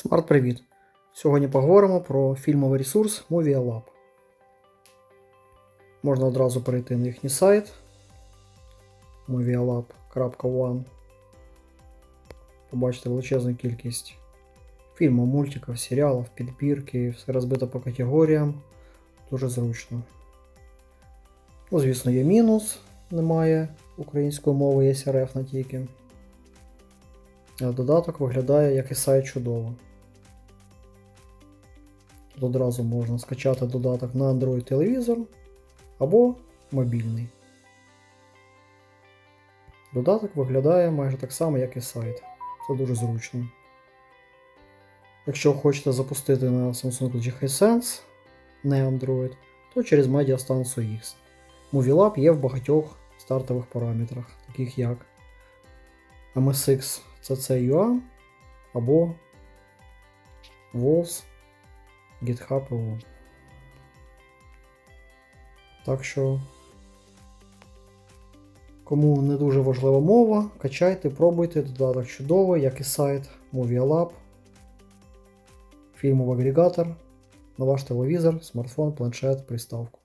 Смарт привіт! Сьогодні поговоримо про фільмовий ресурс MovieLab. Можна одразу перейти на їхній сайт movielab.one. Побачити величезну кількість фільмів, мультиків, серіалів, підбірки, все розбито по категоріям. Дуже зручно. Ну, звісно, є мінус, немає української мови, є SRF на тільки. Додаток виглядає як і сайт чудово. Тут одразу можна скачати додаток на Android телевізор або мобільний. Додаток виглядає майже так само, як і сайт. Це дуже зручно. Якщо хочете запустити на Samsung LG Hisense, не Android, то через медіастанцію X. MovieLab є в багатьох стартових параметрах, таких як MSX CC.ua або Walls .io. Так що, кому не дуже важлива мова, качайте, пробуйте, додаток чудовий, як і сайт MovieLab, фільмовий агрегатор на ваш телевізор, смартфон, планшет, приставку.